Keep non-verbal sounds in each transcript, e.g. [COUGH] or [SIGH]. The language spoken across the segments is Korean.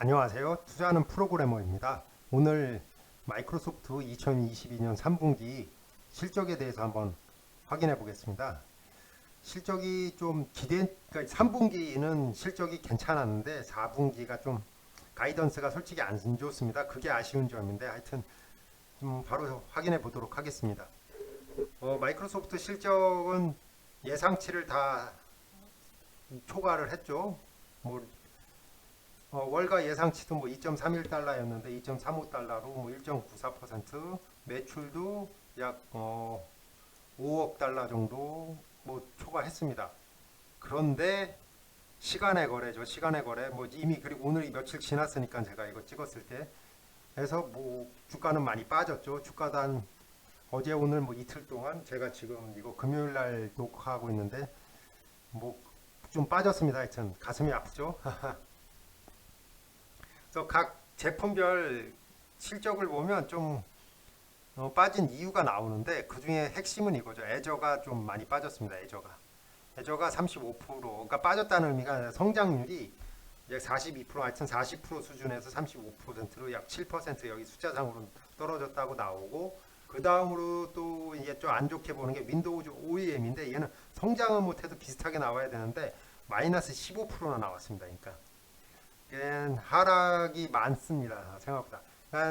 안녕하세요. 투자하는 프로그래머입니다. 오늘 마이크로소프트 2022년 3분기 실적에 대해서 한번 확인해 보겠습니다. 실적이 좀 기대, 그러니까 3분기는 실적이 괜찮았는데 4분기가 좀 가이던스가 솔직히 안 좋습니다. 그게 아쉬운 점인데 하여튼 좀 바로 확인해 보도록 하겠습니다. 어, 마이크로소프트 실적은 예상치를 다 초과를 했죠. 뭐 어, 월가 예상치도 뭐 2.31달러였는데 2.35달러로 뭐 1.94% 매출도 약 어, 5억 달러 정도 뭐 초과했습니다. 그런데 시간의 거래죠. 시간의 거래. 뭐 이미 그리고 오늘이 며칠 지났으니까 제가 이거 찍었을 때 해서 뭐 주가는 많이 빠졌죠. 주가도 한 어제 오늘 뭐 이틀 동안 제가 지금 이거 금요일 날 녹화하고 있는데 뭐 좀 빠졌습니다. 하여튼 가슴이 아프죠. [LAUGHS] 그래서 각 제품별 실적을 보면 좀 어, 빠진 이유가 나오는데 그 중에 핵심은 이거죠. 애저가 좀 많이 빠졌습니다. 애저가. 애저가 35% 그러니까 빠졌다는 의미가 성장률이 약 42% 하여튼 40% 수준에서 35%로 약 7% 여기 숫자상으로 떨어졌다고 나오고 그 다음으로 또 이제 좀 안 좋게 보는 게 윈도우즈 OEM인데 얘는 성장은 못해도 비슷하게 나와야 되는데 마이너스 15%나 나왔습니다. 그러니까 예, 하락이 많습니다. 생각보다.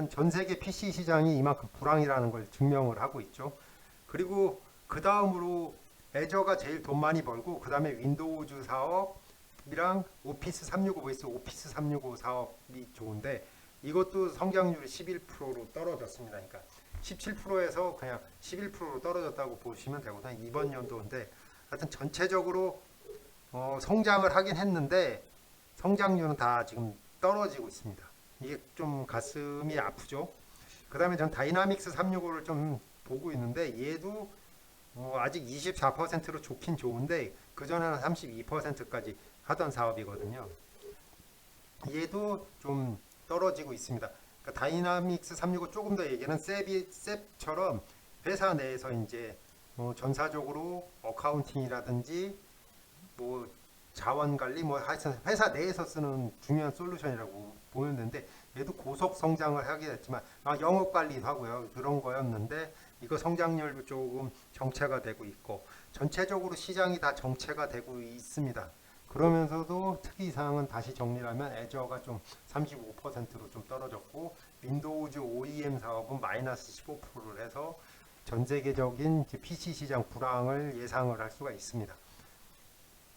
전 세계 PC 시장이 이만큼 불황이라는 걸 증명을 하고 있죠. 그리고 그 다음으로 애저가 제일 돈 많이 벌고 그 다음에 윈도우즈 사업이랑 오피스 365 vs 오피스 365 사업이 좋은데 이것도 성장률이 11%로 떨어졌습니다. 그러니까 17%에서 그냥 11%로 떨어졌다고 보시면 되거든요. 이번 연도인데 하여튼 전체적으로 어, 성장을 하긴 했는데 성장률은 다 지금 떨어지고 있습니다. 이게 좀 가슴이 아프죠. 그 다음에 전 다이나믹스 365를 좀 보고 있는데 얘도 어, 아직 24%로 좋긴 좋은데 그전에는 32%까지 하던 사업이거든요. 얘도 좀 떨어지고 있습니다. 그러니까 다이나믹스 365 조금 더 얘기는 셉이 셉처럼 회사 내에서 이제 어, 전사적으로 어카운팅이라든지 뭐 자원 관리 뭐 하여튼 회사 내에서 쓰는 중요한 솔루션이라고 보였는데 얘도 고속 성장을 하게 됐지만 아, 영업 관리도 하고요 그런 거였는데 이거 성장률도 조금 정체가 되고 있고 전체적으로 시장이 다 정체가 되고 있습니다. 그러면서도 특이 사항은 다시 정리하면 애저가 좀 35%로 좀 떨어졌고 윈도우즈 OEM 사업은 마이너스 15%를 해서 전 세계적인 PC 시장 불황을 예상을 할 수가 있습니다.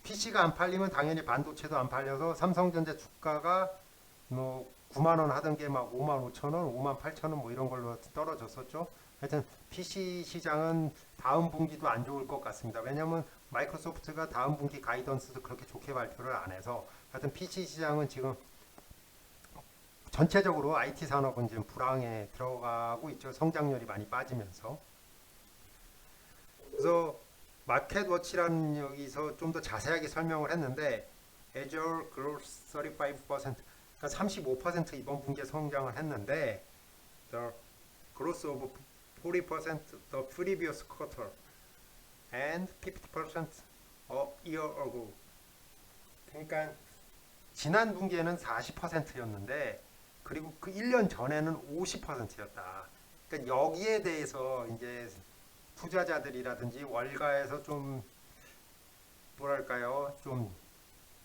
PC가 안 팔리면 당연히 반도체도 안 팔려서 삼성전자 주가가 뭐 9만 원 하던 게 막 5만 5천 원, 5만 8천 원 뭐 이런 걸로 떨어졌었죠. 하여튼 PC 시장은 다음 분기도 안 좋을 것 같습니다. 왜냐하면 마이크로소프트가 다음 분기 가이던스도 그렇게 좋게 발표를 안 해서 하여튼 PC 시장은 지금 전체적으로 IT 산업은 지금 불황에 들어가고 있죠. 성장률이 많이 빠지면서. 그래서 마켓워치라는 여기서 좀 더 자세하게 설명을 했는데 Azure Growth 35% 그러니까 35% 이번 분기에 성장을 했는데 the growth of 40% the previous quarter and 50% a year ago 그러니까 지난 분기에는 40%였는데 그리고 그 1년 전에는 50%였다. 그러니까 여기에 대해서 이제 투자자들이라든지 월가에서 좀 뭐랄까요 좀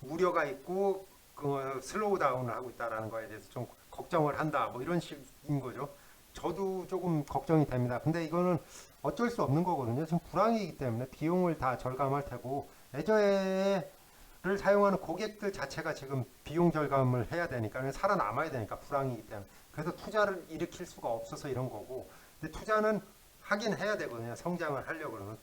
우려가 있고 그 슬로우 다운을 하고 있다라는 거에 대해서 좀 걱정을 한다 뭐 이런 식인 거죠. 저도 조금 걱정이 됩니다. 근데 이거는 어쩔 수 없는 거거든요. 지금 불황이기 때문에 비용을 다 절감할 테고 애저에를 사용하는 고객들 자체가 지금 비용 절감을 해야 되니까 살아남아야 되니까 불황이기 때문에 그래서 투자를 일으킬 수가 없어서 이런 거고 근데 투자는 하긴 해야 되거든요. 성장을 하려고 그러면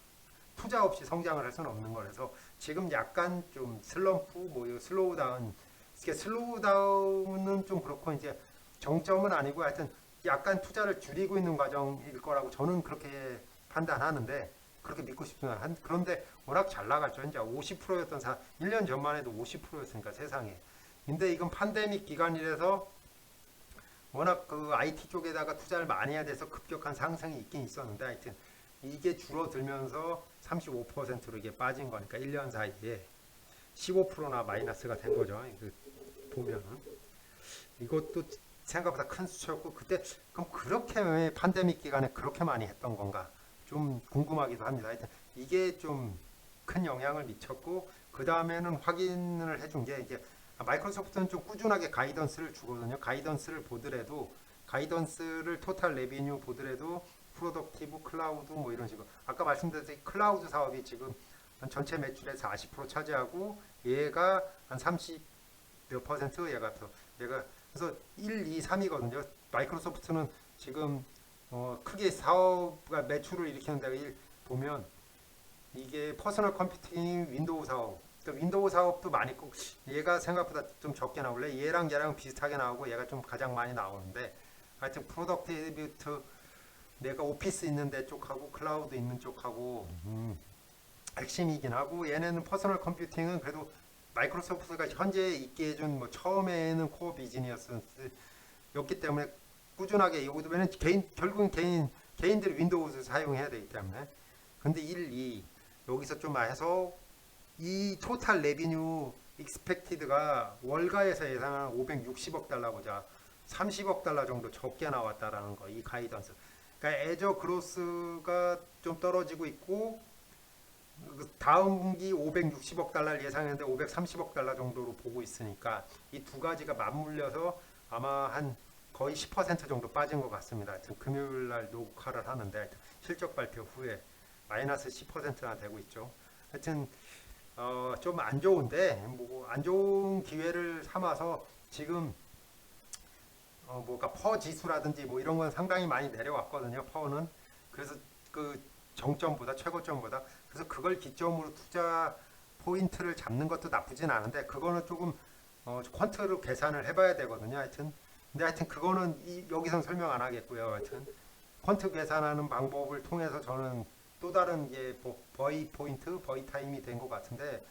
투자 없이 성장을 할 수는 없는 거라서 지금 약간 좀 슬럼프 뭐 이거 슬로우 다운 이게 슬로우 다운은 좀 그렇고 이제 정점은 아니고 하여튼 약간 투자를 줄이고 있는 과정일 거라고 저는 그렇게 판단하는데 그렇게 믿고 싶지는 한 그런데 워낙 잘 나갔죠. 이제 50%였던 사 1년 전만 해도 50%였으니까 세상에. 근데 이건 팬데믹 기간이라서 워낙 그 IT 쪽에다가 투자를 많이 해야 돼서 급격한 상승이 있긴 있었는데 하여튼 이게 줄어들면서 35%로 이게 빠진 거니까 1년 사이에 15%나 마이너스가 된 거죠. 그 보면은 이것도 생각보다 큰 수치였고 그때 그럼 그렇게 왜 팬데믹 기간에 그렇게 많이 했던 건가 좀 궁금하기도 합니다. 하여튼 이게 좀 큰 영향을 미쳤고 그 다음에는 확인을 해준 게 이제 마이크로소프트는 좀 꾸준하게 가이던스를 주거든요. 가이던스를 보더라도 가이던스를 토탈 레비뉴 보더라도 프로덕티브 클라우드 뭐 이런 식으로 아까 말씀드렸듯이 클라우드 사업이 지금 한 전체 매출의 40% 차지하고 얘가 한 30 몇 퍼센트 얘가 더 얘가 그래서 1, 2, 3이거든요. 마이크로소프트는 지금 어, 크게 사업 매출을 일으키는 데가 일 보면 이게 퍼스널 컴퓨팅 윈도우 사업 그러니까 윈도우 사업도 많이 있고 얘가 생각보다 좀 적게 나올래? 얘랑 얘랑 비슷하게 나오고 얘가 좀 가장 많이 나오는데 하여튼 프로덕티비트 내가 오피스 있는 데 쪽하고 클라우드 있는 쪽하고 음, 핵심이긴 하고 얘네는 퍼스널 컴퓨팅은 그래도 마이크로소프트가 현재 있게 해준 뭐 처음에는 코어 비즈니스였기 때문에 꾸준하게 왜냐면 개인 결국은 개인 개인들이 윈도우를 사용해야 되기 때문에. 근데 1, 2 여기서 좀 해서 이 토탈 레비뉴 익스펙티드가 월가에서 예상한 560억 달러 보자 30억 달러 정도 적게 나왔다라는 거 이 가이던스 그러니까 애저 그로스가 좀 떨어지고 있고 그 다음 분기 560억 달러를 예상했는데 530억 달러 정도로 보고 있으니까 이 두 가지가 맞물려서 아마 한 거의 10% 정도 빠진 것 같습니다. 하여튼 금요일 날 녹화를 하는데 실적 발표 후에 마이너스 10%나 되고 있죠. 하여튼 어, 좀 안 좋은데 뭐 안 좋은 기회를 삼아서 지금 어, 뭐가 퍼 지수라든지 뭐 이런 건 상당히 많이 내려왔거든요. 퍼는 그래서 그 정점보다 최고점보다 그래서 그걸 기점으로 투자 포인트를 잡는 것도 나쁘진 않은데 그거는 조금 어, 퀀트로 계산을 해봐야 되거든요. 하여튼 근데 하여튼 그거는 이, 여기선 설명 안 하겠고요. 하여튼 퀀트 계산하는 방법을 통해서 저는 또 다른 게 버- 버이 포인트, 버이 타임이 된 것 같은데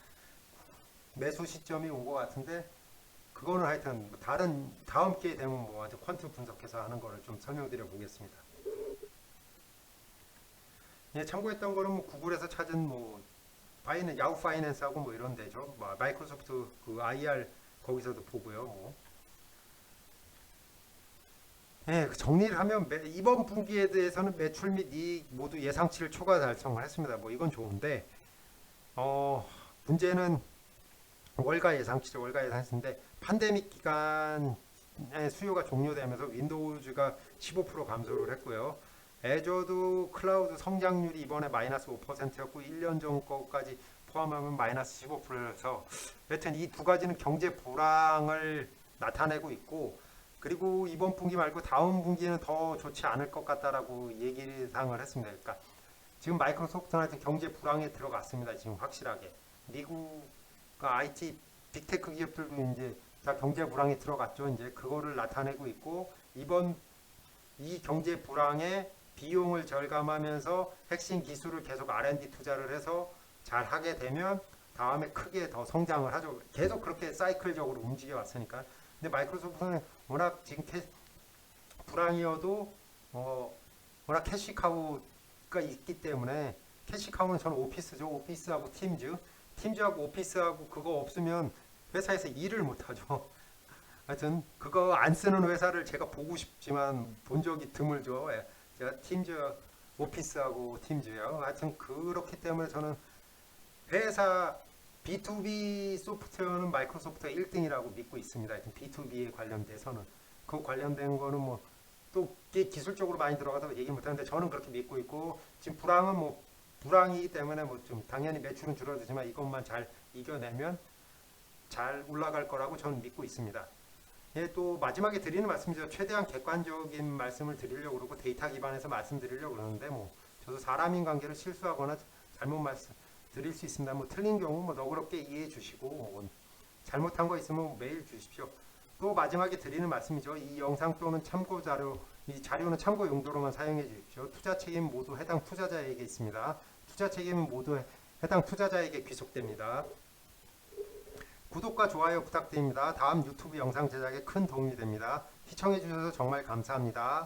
매수 시점이 온 것 같은데 그거는 하여튼 뭐 다른 다음 기회 되면 뭐 아주 퀀트 분석해서 하는 거를 좀 설명드려 보겠습니다. 예, 참고했던 거는 뭐 구글에서 찾은 뭐 파이는 야후 파이낸스하고 뭐 이런 데죠. 뭐 마이크로소프트 그 IR 거기서도 보고요. 뭐. 예, 그 정리를 하면 매- 이번 분기에 대해서는 매출 및 이익 모두 예상치를 초과 달성을 했습니다. 뭐 이건 좋은데 어 문제는 월가 예상치죠. 월가 예상치인데 팬데믹 기간에 수요가 종료되면서 윈도우즈가 15% 감소를 했고요. 애저도 클라우드 성장률이 이번에 마이너스 5%였고 1년 전 거까지 포함하면 마이너스 15%여서 여튼 이 두 가지는 경제 불황을 나타내고 있고 그리고 이번 분기 말고 다음 분기는 더 좋지 않을 것 같다라고 얘기상을 했습니다. 그러니까 지금 마이크로소프트는 하여튼 경제 불황에 들어갔습니다. 지금 확실하게 미국 그 IT 빅테크 기업들도 이제 다 경제 불황에 들어갔죠. 이제 그거를 나타내고 있고 이번 이 경제 불황에 비용을 절감하면서 핵심 기술을 계속 R&D 투자를 해서 잘 하게 되면 다음에 크게 더 성장을 하죠. 계속 그렇게 사이클적으로 움직여 왔으니까. 근데 마이크로소프트는 워낙 지금 캐, 불황이어도 어, 워낙 캐시카우가 있기 때문에 캐시카우는 저는 오피스죠. 오피스하고 팀즈. 팀즈하고 오피스하고 그거 없으면 회사에서 일을 못 하죠. [LAUGHS] 하여튼 그거 안 쓰는 회사를 제가 보고 싶지만 본 적이 드물죠. 예. 제가 팀즈 오피스하고 팀즈요. 하여튼 그렇기 때문에 저는 회사 B2B 소프트웨어는 마이크로소프트가 1등이라고 믿고 있습니다. 하여튼 B2B에 관련돼서는 그 관련된 거는 뭐 또 기술적으로 많이 들어가서 얘기 못 하는데 저는 그렇게 믿고 있고 지금 불황은 뭐 불황이기 때문에 뭐 좀 당연히 매출은 줄어들지만 이것만 잘 이겨내면 잘 올라갈 거라고 저는 믿고 있습니다. 예, 또 마지막에 드리는 말씀이죠. 최대한 객관적인 말씀을 드리려고 그러고 데이터 기반에서 말씀드리려고 그러는데 뭐 저도 사람인 관계를 실수하거나 잘못 말씀 드릴 수 있습니다. 뭐 틀린 경우 뭐 너그럽게 이해해 주시고 뭐 잘못한 거 있으면 메일 주십시오. 또 마지막에 드리는 말씀이죠. 이 영상 또는 참고 자료, 이 자료는 참고 용도로만 사용해 주십시오. 투자 책임 모두 해당 투자자에게 있습니다. 투자 책임은 모두 해당 투자자에게 귀속됩니다. 구독과 좋아요 부탁드립니다. 다음 유튜브 영상 제작에 큰 도움이 됩니다. 시청해 주셔서 정말 감사합니다.